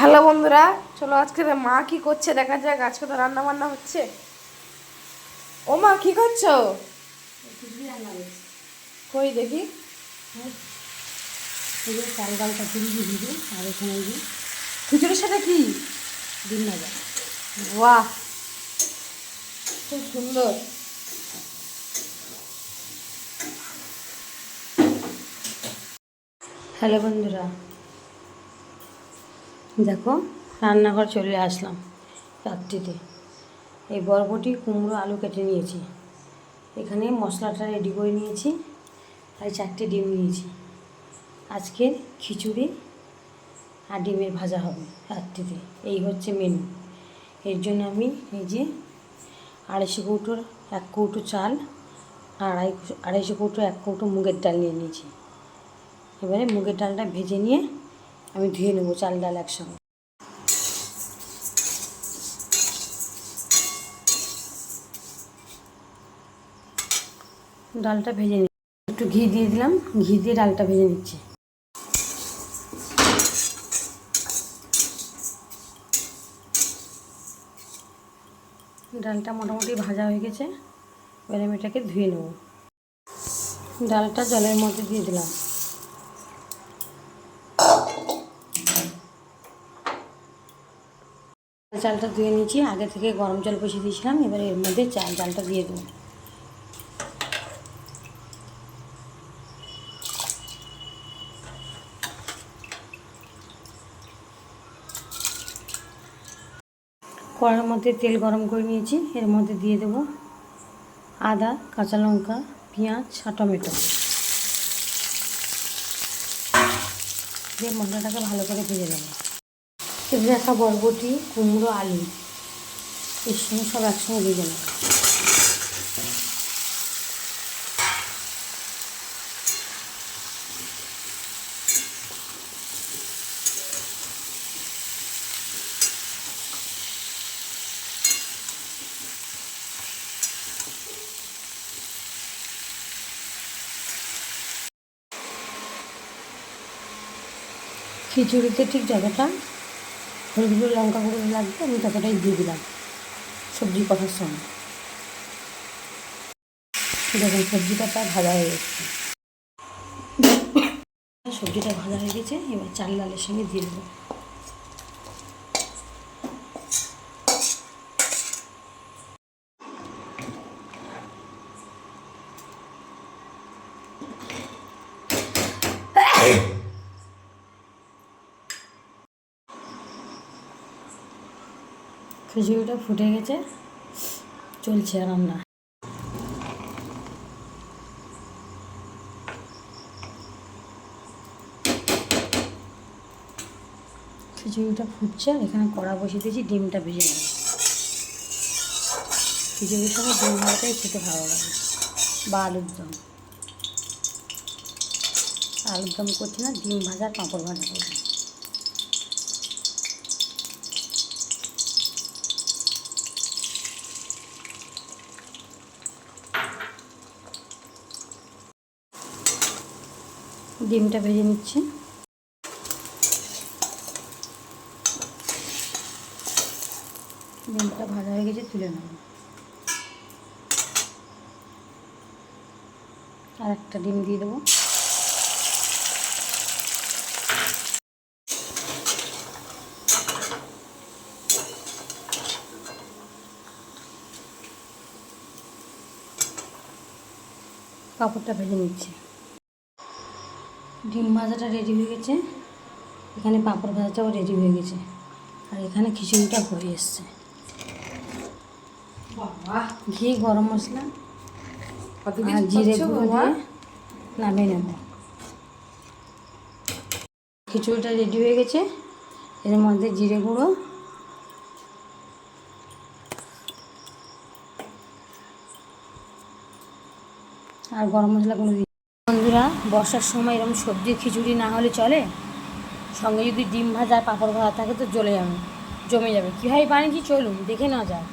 Hello বন্ধুরা চলো আজকে মা কি করছে দেখা যাক আজকে তো রান্না বান্না হচ্ছে। ও মা কি করছ? কই দেখি। চাল ডালটা দিবি আর এখানে খিচুড়ির সাথে কি? ডিম ভাজা। বাহ খুব সুন্দর। হ্যালো বন্ধুরা দেখো, রান্নাঘর চলে আসলাম রাত্রিতে। এই বরবটি, কুমড়ো, আলু কেটে নিয়েছি। এখানে মশলাটা রেডি করে নিয়েছি আর চারটে ডিম নিয়েছি। আজকে খিচুড়ি আর ডিমের ভাজা হবে রাত্রিতে। এই হচ্ছে মেনু এর জন্য আমি এই যে আড়াইশো কৌটোর এক কৌটো চাল আড়াই আড়াইশো কৌটো, এক কৌটো মুগের ডাল নিয়ে নিয়েছি। এবারে মুগের ডালটা ভেজে নিয়ে আমি ধুয়ে নেব, চাল ডাল একসঙ্গে। ডালটা ভেজে নি একটু ঘি দিয়ে দিলাম, ঘি দিয়ে ডালটা ভেজে নিচ্ছি। ডালটা মোটামুটি ভাজা হয়ে গেছে, এবারে আমি এটাকে ধুয়ে নেব। ডালটা জলের মধ্যে দিয়ে দিলাম। চালটা ধুয়ে নিয়েছি, আগে থেকে গরম জল বসিয়ে দিয়েছিলাম, এবার এর মধ্যে চাল ডালটা দিয়ে দেবো। কড়ার মধ্যে তেল গরম করে নিয়েছি, এর মধ্যে দিয়ে দেব আদা, কাঁচা লঙ্কা, পেঁয়াজ আর টমেটো। দিয়ে মশলাটাকে ভালো করে ভেজে দেবো কেটে বরবটি কুমড়ো আলু। এর সঙ্গে সব একসঙ্গে ভেজে নেব খিচুড়িতে ঠিক যতটা হলুদ লঙ্কা গুঁড়ো লাগবে, আমি ততটাই দিয়ে দিলাম সবজি কষার সময় দেখুন, সবজিটা প্রায় ভাজা হয়ে গেছে। সবজিটা ভাজা হয়ে গেছে, এবার চাল ডালের সঙ্গে দিয়ে দেবো। খিচুড়িটা ফুটে গেছে। চলছে রান্না খিচুড়িটা ফুটছে এখানে কড়া বসিয়ে দিয়েছি, ডিমটা ভেজে নেব। খিচুড়ির সঙ্গে ডিম ভাজাটাই খেতে ভালো লাগে। বা আলুর দম। আলুর দম করছি না, ডিম ভাজা পাঁপড় ভাজা করছি। ডিমটা ভেজে নিচ্ছি। ডিমটা ভাজা হয়ে গেছে, তুলে নেব। আর একটা ডিম দিয়ে দেবো। কাপড়টা ভেজে নিচ্ছি। ডিম ভাজাটা রেডি হয়ে গেছে। এখানে পাঁপড় ভাজাটাও রেডি হয়ে গেছে। আর এখানে খিচুড়িটা হয়ে এসছে। বাহ ঘি গরম মশলা আর জিরে করছ গুঁড়ো দিয়ে নামিয়ে নেব। খিচুড়িটা রেডি হয়ে গেছে। এর মধ্যে জিরে গুঁড়ো। আর গরম মশলা কোনো বন্ধুরা, বর্ষার সময় এরকম সবজি খিচুড়ি না হলে চলে? সঙ্গে যদি ডিম ভাজা পাঁপড় ভাজা থাকে তো জ্বলে যাবে, জমে যাবে। কীভাবে বানিয়েছি চলুন, দেখে নেওয়া যাক।